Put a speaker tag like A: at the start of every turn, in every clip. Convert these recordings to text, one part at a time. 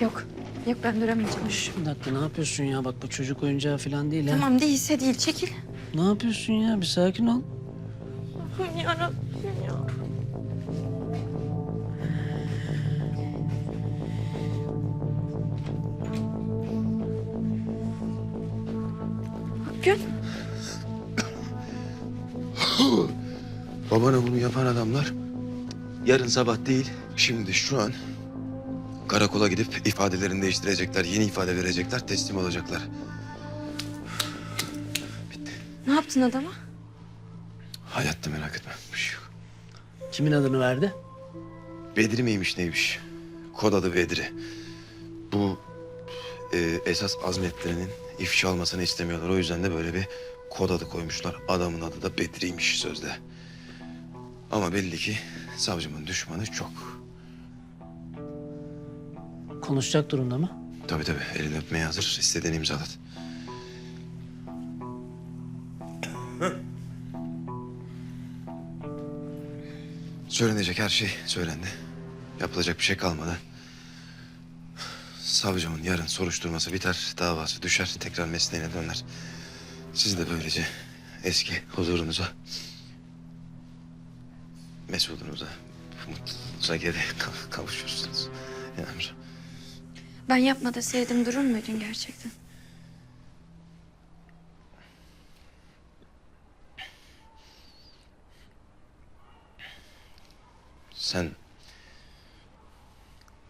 A: Yok. Yok ben duramayacağım.
B: Şş, bir dakika ne yapıyorsun ya? Bak bu çocuk oyuncağı falan değil ha.
A: Tamam değilse değil. Çekil.
B: Ne yapıyorsun ya? Bir sakin ol.
A: Yarabbim ya.
C: Yapan adamlar yarın sabah değil, şimdi şu an karakola gidip ifadelerini değiştirecekler, yeni ifade verecekler, teslim olacaklar.
A: Ne yaptın adama?
C: Hayatta merak etme, bir şey yok.
B: Kimin adını verdi?
C: Bedri miymiş neymiş? Kod adı Bedri. Bu e, esas azmetlerinin ifşa olmasını istemiyorlar. O yüzden de böyle bir kod adı koymuşlar. Adamın adı da Bedri'ymiş sözde. Ama belli ki savcımın düşmanı çok.
B: Konuşacak durumda mı?
C: Tabii tabii elini öpmeye hazır. İstediğini imzalat. Söylenecek her şey söylendi. Yapılacak bir şey kalmadı. Savcımın yarın soruşturması biter, davası düşer, tekrar mesleğine döner. Siz de böylece eski huzurunuza, mesudunuza, mutluluğunuza geri kav- kavuşursunuz. Yani
A: Ben yapma deseydim durur muydun gerçekten?
C: Sen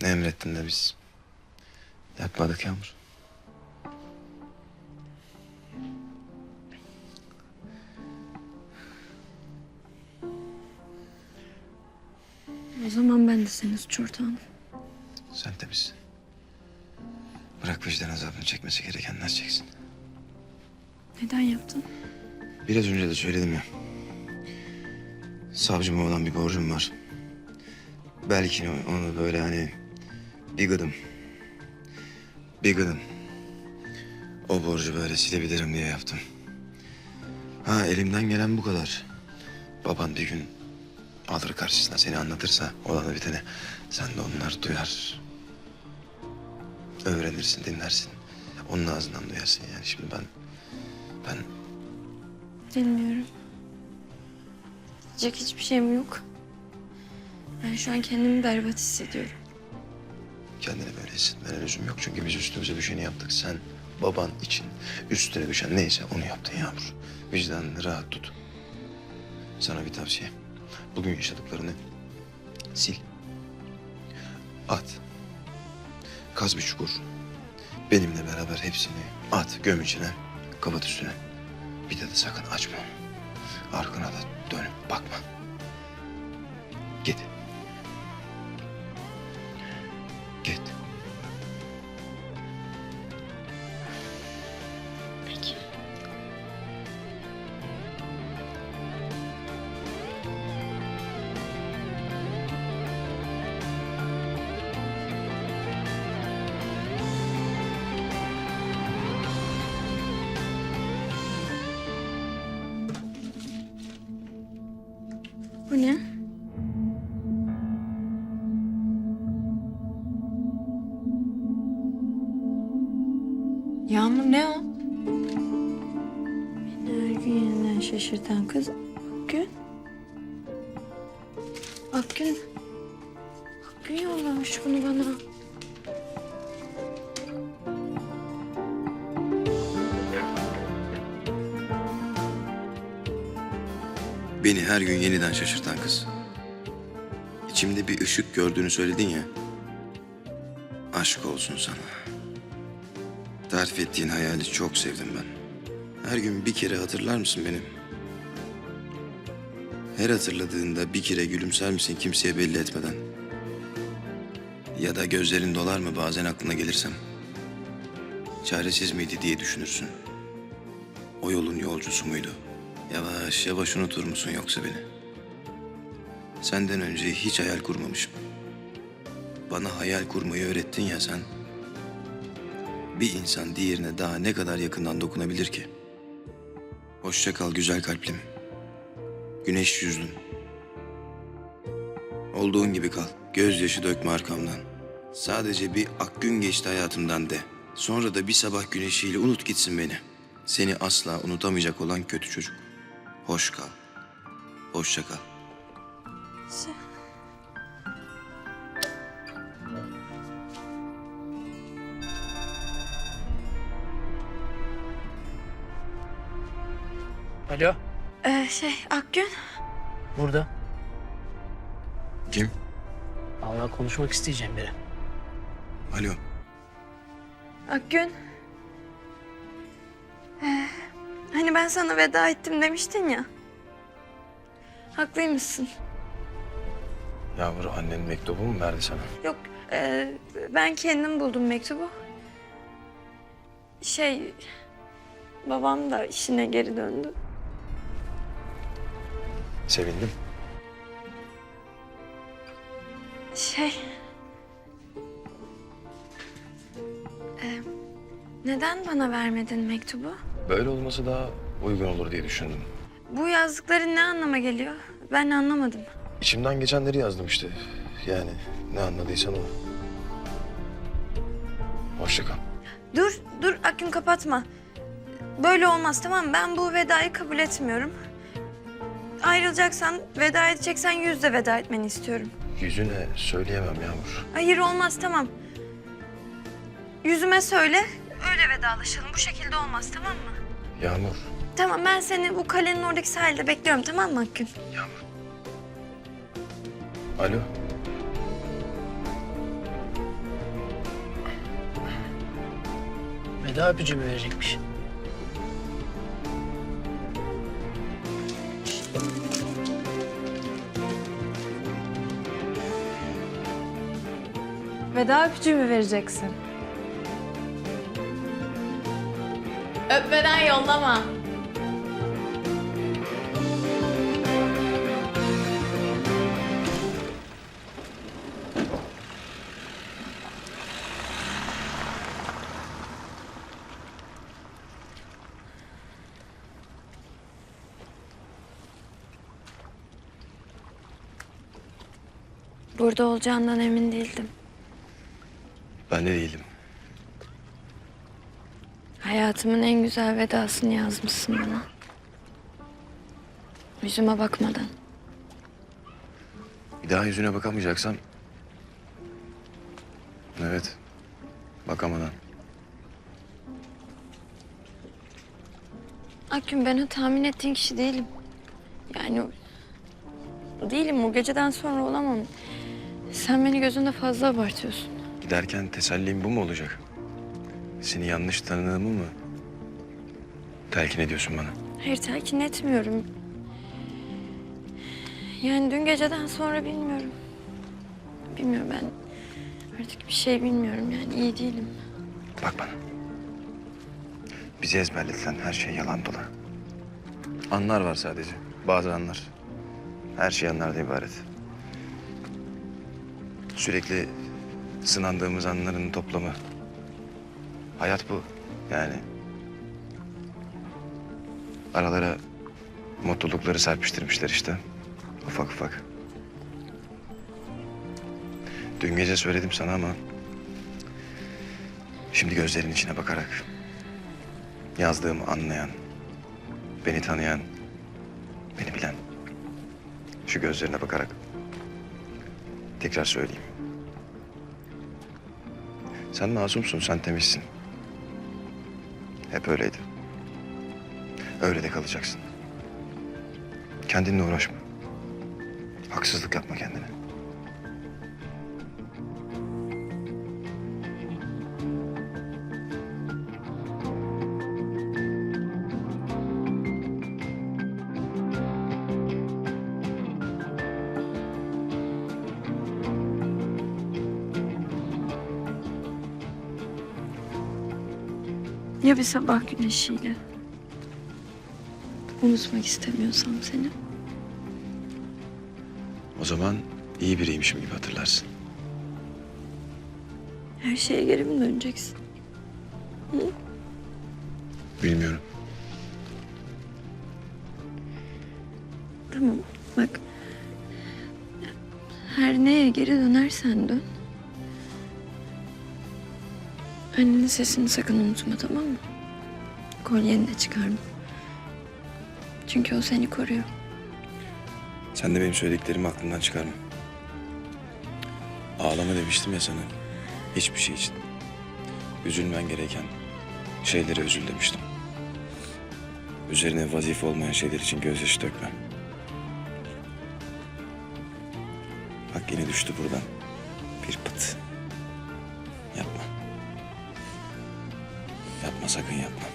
C: ne emrettin de biz yapmadık Yağmur.
A: O zaman ben de senin suç ortağınım.
C: Sen temiz. Bırak vicdan azabını çekmesi gerekenler çeksin.
A: Neden yaptın?
C: Biraz önce de söyledim ya. Savcıma olan bir borcum var. Belki onu böyle hani bir gıdım, bir gıdım o borcu böyle silebilirim diye yaptım. Ha elimden gelen bu kadar. Baban bir gün alır karşısına seni anlatırsa olanı biteni sen de onları duyar. Öğrenirsin, dinlersin. Onun ağzından duyarsın yani. Şimdi ben, ben
A: Bilmiyorum. Diyecek hiçbir şeyim yok. Ben şu an kendimi berbat hissediyorum.
C: Kendine böyle hissetmene lüzum yok. Çünkü biz üstümüze düşeni yaptık. Sen baban için üstüne düşen neyse onu yaptın Yağmur. Vicdanını rahat tut. Sana bir tavsiye. Bugün yaşadıklarını sil. At. Kaz bir çukur. Benimle beraber hepsini at göm içine. Kapat üstüne. Bir de, de sakın açma. Arkana da dönüp bakma.
A: Bu her gün yeniden şaşırtan kız.
C: İçimde bir ışık gördüğünü söyledin ya. Aşk olsun sana. Tarif ettiğin hayali çok sevdim ben. Her gün bir kere hatırlar mısın beni? Her hatırladığında bir kere gülümser misin kimseye belli etmeden? Ya da gözlerin dolar mı bazen aklına gelirsem? Çaresiz miydi diye düşünürsün. O yolun yolcusu muydu? Yavaş yavaş unutur musun yoksa beni? Senden önce hiç hayal kurmamışım. Bana hayal kurmayı öğrettin ya sen. Bir insan diğerine daha ne kadar yakından dokunabilir ki? Hoşça kal güzel kalplim. Güneş yüzlüm. Olduğun gibi kal. Gözyaşı dökme arkamdan. Sadece bir ak gün geçti hayatımdan de. Sonra da bir sabah güneşiyle unut gitsin beni. Seni asla unutamayacak olan kötü çocuk. Hoş kal. Hoşça kal.
B: Alo.
A: Ee, şey Akgün.
B: Burada.
C: Kim?
B: Allah konuşmak isteyeceğim biri.
C: Alo.
A: Akgün. Hani ben sana veda ettim demiştin ya. Haklıymışsın.
C: Yağmur annen mektubu mu verdi sana?
A: Yok e, ben kendim buldum mektubu. Şey babam da işine geri döndü.
C: Sevindim.
A: Şey... e, neden bana vermedin mektubu?
C: Böyle olması daha uygun olur diye düşündüm.
A: Bu yazdıkların ne anlama geliyor? Ben anlamadım.
C: İçimden geçenleri yazdım işte. Yani ne anladıysan o. Hoşça kal.
A: Dur, dur Akgün kapatma. Böyle olmaz tamam mı? Ben bu vedayı kabul etmiyorum. Ayrılacaksan, veda edeceksen yüzle veda etmeni istiyorum.
C: Yüzüne söyleyemem Yağmur.
A: Hayır olmaz tamam. Yüzüme söyle, öyle vedalaşalım. Bu şekilde olmaz tamam mı?
C: Yağmur.
A: Tamam ben seni bu kalenin oradaki sahilde bekliyorum tamam mı Akgün?
C: Yağmur. Alo.
B: Veda öpücüğü mü verecekmiş?
D: Veda öpücüğü mü vereceksin? Öpmeden yollama.
A: Burada olacağından emin değildim.
C: Ben de değilim.
A: Hayatımın en güzel vedasını yazmışsın bana. Yüzüme bakmadan.
C: Bir daha yüzüne bakamayacaksam... Evet. Bakamadan.
A: Akgün ben o tahmin ettiğin kişi değilim. Yani değilim o geceden sonra olamam. Sen beni gözünde fazla abartıyorsun.
C: Giderken tesellim bu mu olacak? Seni yanlış tanıdığımı mı telkin ediyorsun bana?
A: Hayır telkin etmiyorum. Yani dün geceden sonra bilmiyorum. Bilmiyorum ben artık bir şey bilmiyorum yani iyi değilim.
C: Bak bana. Bize ezberletilen her şey yalan dolan. Anlar var sadece. Bazı anlar. Her şey anlardan ibaret. Sürekli sınandığımız anların toplamı. Hayat bu. Yani. Aralara mutlulukları serpiştirmişler işte. Ufak ufak. Dün gece söyledim sana ama Şimdi gözlerinin içine bakarak yazdığımı anlayan, beni tanıyan, beni bilen şu gözlerine bakarak tekrar söyleyeyim. Sen masumsun, sen temizsin. Hep öyleydi. Öyle de kalacaksın. Kendinle uğraşma. Haksızlık yapma kendine.
A: Ya bir sabah güneşiyle? Unutmak istemiyorsam seni.
C: O zaman iyi biriymişim gibi hatırlarsın.
A: Her şeye geri mi döneceksin?
C: Bilmiyorum.
A: Tamam bak. Her neye geri dönersen dön. Annenin sesini sakın unutma tamam mı? Kolyeni de çıkarma. Çünkü o seni koruyor.
C: Sen de benim söylediklerimi aklından çıkarma. Ağlama demiştim ya sana. Hiçbir şey için. Üzülmen gereken şeylere üzül demiştim. Üzerine vazife olmayan şeyler için gözyaşı dökme. Bak yine düştü buradan. Bir pıt. Yapma. Yapma sakın yapma.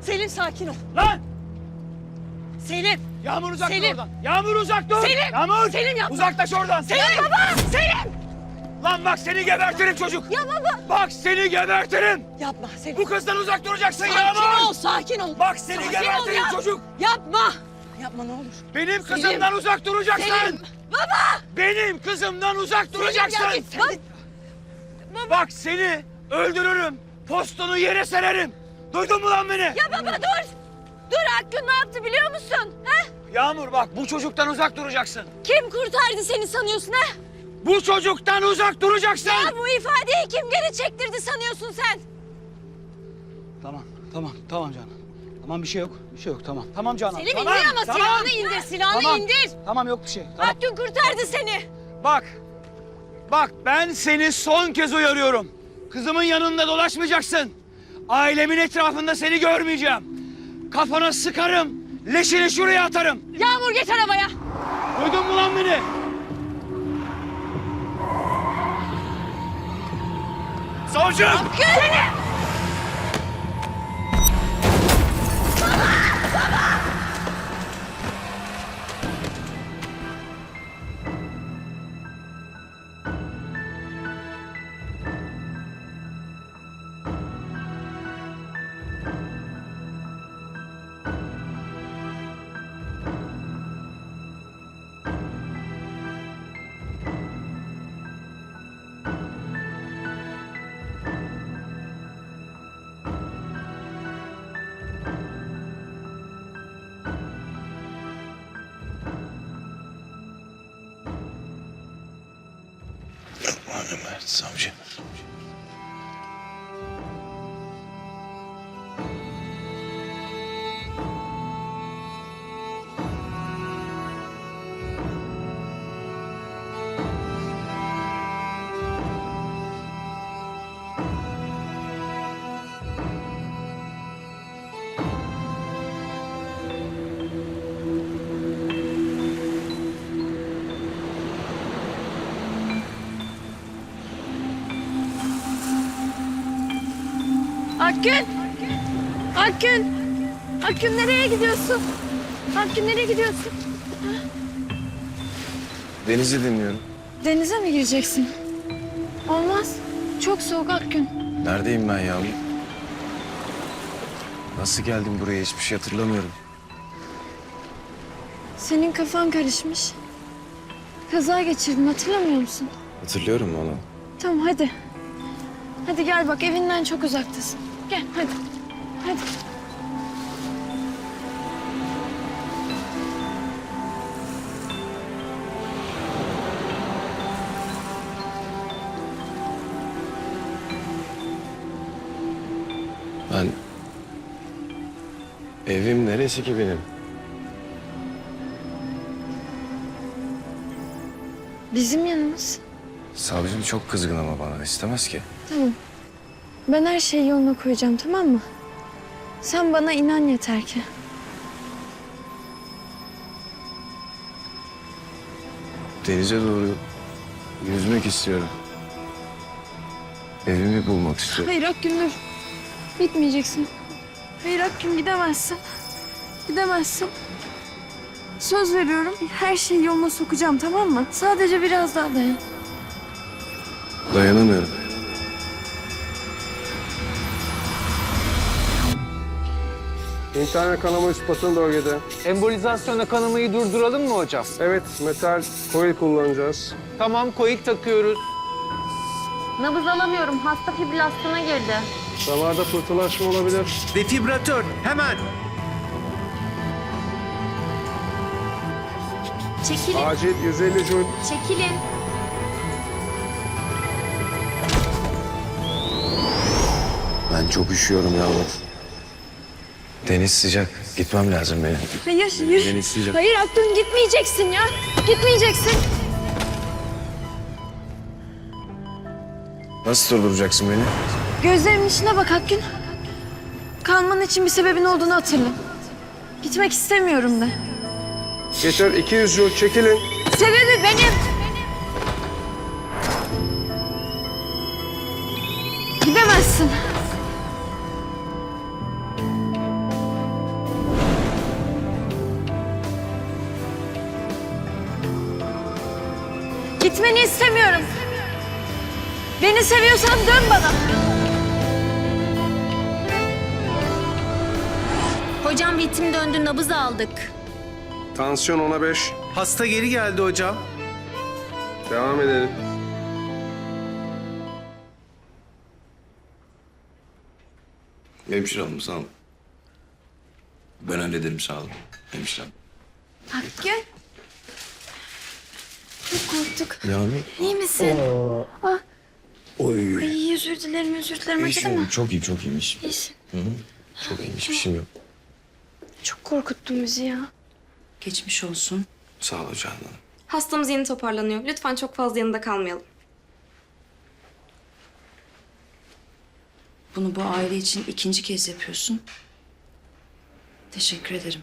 E: Selim sakin ol.
F: Lan!
E: Selim.
F: Yağmur uzak dur
E: Selim!
F: oradan. Yağmur uzak dur.
E: Selim!
F: Yağmur!
E: Selim yapma!
F: Uzaklaş oradan.
E: Selim baba! Selim!
F: Lan bak seni gebertirim çocuk.
E: Ya baba!
F: Bak seni gebertirim.
E: Yapma Selim.
F: Bu kızdan uzak duracaksın
E: sakin
F: Yağmur.
E: ol, sakin ol.
F: Bak seni
E: Sakin
F: gebertirim
E: ol ya.
F: çocuk.
E: Yapma. Yapma ne olur.
F: Benim kızımdan uzak duracaksın.
E: Selim! Baba!
F: Benim kızımdan uzak duracaksın.
E: ya git. Bak,
F: Bak seni öldürürüm. Postunu yere sererim. Duydun mu lan beni?
E: ya baba dur! Dur Hakkın ne yaptı biliyor musun? Ha?
F: Yağmur bak bu çocuktan uzak duracaksın.
E: Kim kurtardı seni sanıyorsun ha?
F: Bu çocuktan uzak duracaksın.
E: Ya bu ifadeyi kim geri çektirdi sanıyorsun sen?
F: Tamam, tamam, tamam canım. Tamam bir şey yok, bir şey yok tamam. Tamam canım.
E: Selim
F: tamam,
E: indir ama
F: tamam.
E: silahını indir, silahını
F: Tamam,
E: indir.
F: Tamam yok bir şey. Tamam.
E: Hakkın kurtardı seni.
F: Bak, bak ben seni son kez uyarıyorum. Kızımın yanında dolaşmayacaksın. Ailemin etrafında seni görmeyeceğim. Kafana sıkarım, leşini şuraya atarım.
E: Yağmur geç arabaya.
F: Duydun mu lan beni? Savcım!
E: Hakkın!
C: Ömer savcı.
A: Akgün! Akgün! Akgün nereye gidiyorsun? Akgün nereye gidiyorsun?
C: Deniz'i dinliyorum.
A: Denize mi gireceksin? Olmaz. Çok soğuk Akgün.
C: Neredeyim ben yavrum? Nasıl geldim buraya hiçbir şey hatırlamıyorum.
A: Senin kafan karışmış. Kaza geçirdin hatırlamıyor musun?
C: Hatırlıyorum onu.
A: Tamam hadi. Hadi gel bak evinden çok uzaktasın. Gel hadi. Hadi.
C: Ben... Evim neresi ki benim?
A: Bizim yanımız.
C: Savcım çok kızgın ama bana istemez ki.
A: Tamam. Ben her şeyi yoluna koyacağım tamam mı? Sen bana inan yeter ki.
C: Denize doğru yüzmek istiyorum. Evimi bulmak istiyorum.
A: Hayır Akgün dur. Gitmeyeceksin. Hayır Akgün gidemezsin. Gidemezsin. Söz veriyorum her şeyi yoluna sokacağım tamam mı? Sadece biraz daha dayan.
C: Dayanamıyorum.
G: İntihar kanama üst batın bölgede.
H: Embolizasyonla kanamayı durduralım mı hocam?
G: Evet, metal coil kullanacağız.
H: Tamam, koik takıyoruz.
E: Nabız alamıyorum. Hasta fibrilasyona girdi.
G: Damarda pıhtılaşma olabilir.
I: Defibratör hemen.
E: Çekilin,
G: Acil 150 joule.
E: çekilin.
C: Ben çok üşüyorum yavrum. Deniz sıcak. Gitmem lazım benim.
A: Hayır, hayır.
C: Deniz sıcak.
A: Hayır Akgün gitmeyeceksin ya. Gitmeyeceksin.
C: Nasıl durduracaksın beni?
A: Gözlerimin içine bak Akgün. Kalman için bir sebebin olduğunu hatırla. Gitmek istemiyorum de.
G: Yeter 200 joule çekilin.
A: Sebebi benim. Beni seviyorsan dön bana.
E: Hocam ritim döndü, nabız aldık.
G: Tansiyon 10'a 5.
I: Hasta geri geldi hocam.
G: Devam edelim.
C: Hemşire hanım sağ olun. Ben hallederim sağ olun. Hemşire hanım.
A: Akgün. Çok korktuk.
C: Yani
A: İyi misin?
C: Oy.
A: İyi özür dilerim özür dilerim acıdı mı?
C: Çok iyi çok iyiymiş.
A: İyisin.
C: Çok iyiymiş bir şeyim yok.
A: Çok korkuttun bizi ya.
J: Geçmiş olsun.
C: Sağ ol hocam.
K: Hastamız yeni toparlanıyor. Lütfen çok fazla yanında kalmayalım.
J: Bunu bu aile için ikinci kez yapıyorsun. Teşekkür ederim.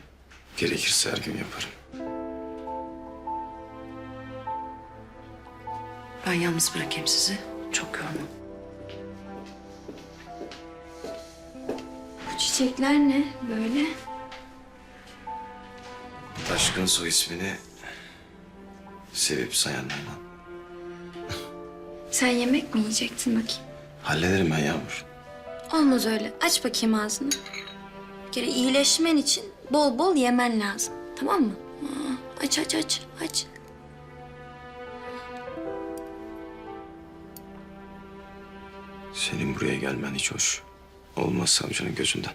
C: Gerekirse her gün yaparım.
J: Ben yalnız bırakayım sizi. Çok yorma.
A: Bu çiçekler ne böyle?
C: Aşkın soy ismini sevip sayanlardan.
A: Sen yemek mi yiyecektin bakayım?
C: Hallederim ben Yağmur.
A: Olmaz öyle. Aç bakayım ağzını. Bir kere iyileşmen için bol bol yemen lazım. Tamam mı? Aa, aç aç aç aç.
C: Senin buraya gelmen hiç hoş. Olmaz savcının gözünden.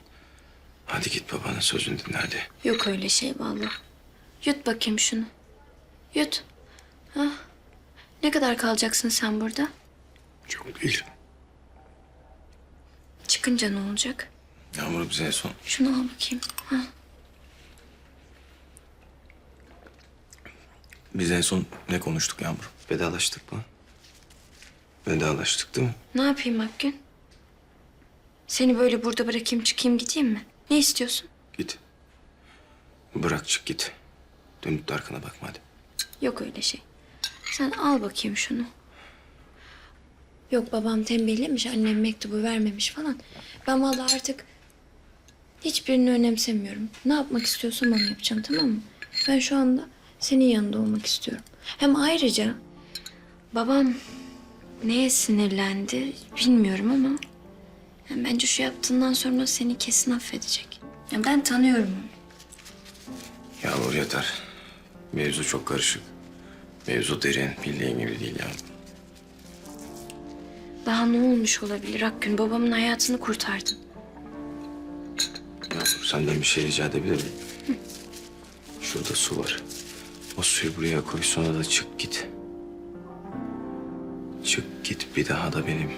C: Hadi git babanın sözünü dinle hadi.
A: Yok öyle şey vallahi. Yut bakayım şunu. Yut. Ha? Ne kadar kalacaksın sen burada?
C: Çok değil.
A: Çıkınca ne olacak?
C: Yağmur bize en son
A: Şunu al bakayım. Ha.
C: Biz en son ne konuştuk Yağmur? Vedalaştık mı? Vedalaştık değil mi?
A: Ne yapayım Akgün? Seni böyle burada bırakayım çıkayım gideyim mi? Ne istiyorsun?
C: Git. Bırak çık git. Dönüp de arkana bakma hadi.
A: Yok öyle şey. Sen al bakayım şunu. Yok babam tembihlemiş, annem mektubu vermemiş falan. Ben vallahi artık hiçbirini önemsemiyorum. Ne yapmak istiyorsam onu yapacağım tamam mı? Ben şu anda senin yanında olmak istiyorum. Hem ayrıca babam neye sinirlendi bilmiyorum ama yani bence şu yaptığından sonra seni kesin affedecek. Ya ben tanıyorum onu.
C: Yağmur yeter. Mevzu çok karışık. Mevzu derin. Bildiğin gibi değil yani.
A: Daha ne olmuş olabilir Akgün? Babamın hayatını kurtardın.
C: Yağmur senden bir şey rica edebilir miyim? Şurada su var. O suyu buraya koy sonra da çık git. Çık git bir daha da benim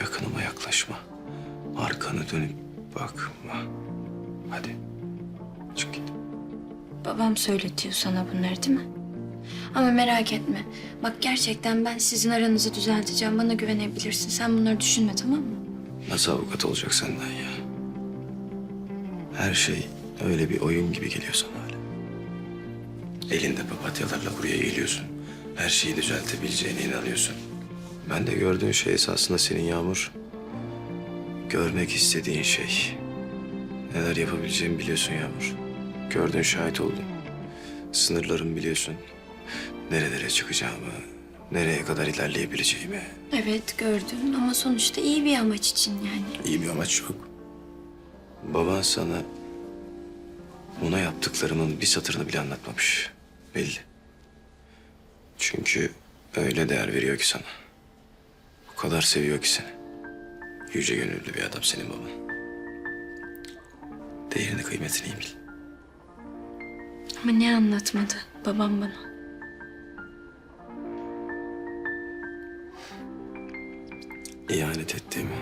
C: yakınıma yaklaşma. Arkanı dönüp bakma. Hadi. Çık git.
A: Babam söyletiyor sana bunları değil mi? Ama merak etme. Bak gerçekten ben sizin aranızı düzelteceğim. Bana güvenebilirsin. Sen bunları düşünme tamam mı?
C: Nasıl avukat olacak senden ya? Her şey öyle bir oyun gibi geliyor sana hala. Elinde papatyalarla buraya geliyorsun. Her şeyi düzeltebileceğine inanıyorsun. Ben de gördüğün şey esasında senin Yağmur. Görmek istediğin şey. Neler yapabileceğimi biliyorsun Yağmur. Gördün şahit oldun. Sınırlarımı biliyorsun. Nerelere çıkacağımı, nereye kadar ilerleyebileceğimi.
A: Evet gördüm ama sonuçta iyi bir amaç için yani.
C: İyi bir amaç yok. Baban sana Ona yaptıklarımın bir satırını bile anlatmamış. Belli. Çünkü öyle değer veriyor ki sana. Kadar seviyor ki seni. Yüce gönüllü bir adam senin baban. Değerini kıymetini iyi bil.
A: Ama ne anlatmadı babam bana?
C: İhanet ettiğimi.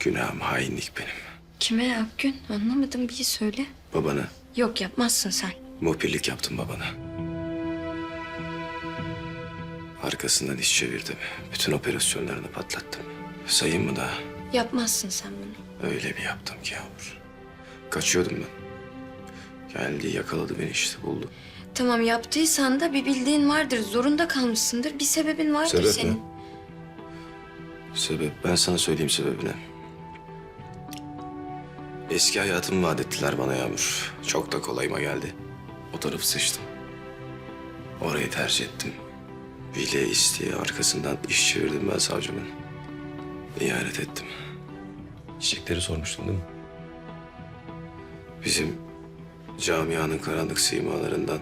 C: Günahım hainlik benim.
A: Kime Akgün? Anlamadım bir söyle.
C: Babana
A: Yok yapmazsın sen.
C: muhbirlik yaptım babana. Arkasından iş çevirdim. Bütün operasyonlarını patlattım. Sayayım mı daha?
A: Yapmazsın sen bunu.
C: Öyle bir yaptım ki yavrum. Kaçıyordum ben. Geldi yakaladı beni işte buldu.
A: Tamam yaptıysan da bir bildiğin vardır. Zorunda kalmışsındır. Bir sebebin vardır
C: Sebep mi?
A: senin.
C: Sebep ben sana söyleyeyim sebebini. Eski hayatımı vaat ettiler bana Yağmur. Çok da kolayıma geldi. O tarafı seçtim. Orayı tercih ettim. Bile isteye arkasından iş çevirdim ben savcımın. İhanet ettim. Çiçekleri sormuştun değil mi? Bizim camianın karanlık simalarından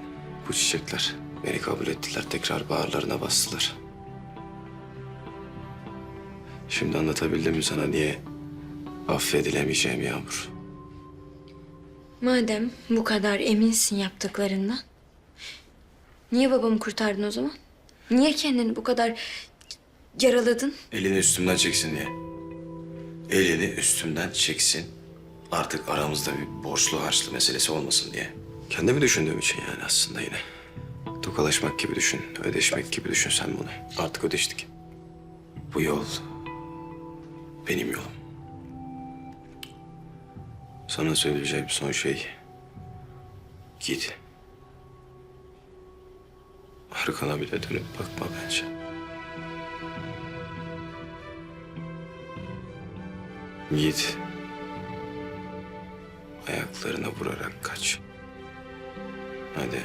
C: bu çiçekler beni kabul ettiler. Tekrar bağırlarına bastılar. Şimdi anlatabildim mi sana niye affedilemeyeceğim Yağmur?
A: Madem bu kadar eminsin yaptıklarından. Niye babamı kurtardın o zaman? Niye kendini bu kadar yaraladın?
C: Elini üstümden çeksin diye. Elini üstümden çeksin. Artık aramızda bir borçlu harçlı meselesi olmasın diye. Kendimi düşündüğüm için yani aslında yine. Tokalaşmak gibi düşün, ödeşmek gibi düşün sen bunu. Artık ödeştik. Bu yol benim yolum. Sana söyleyeceğim son şey. Git. Arkana bile dönüp bakma bence. Git. Ayaklarına vurarak kaç. Hadi.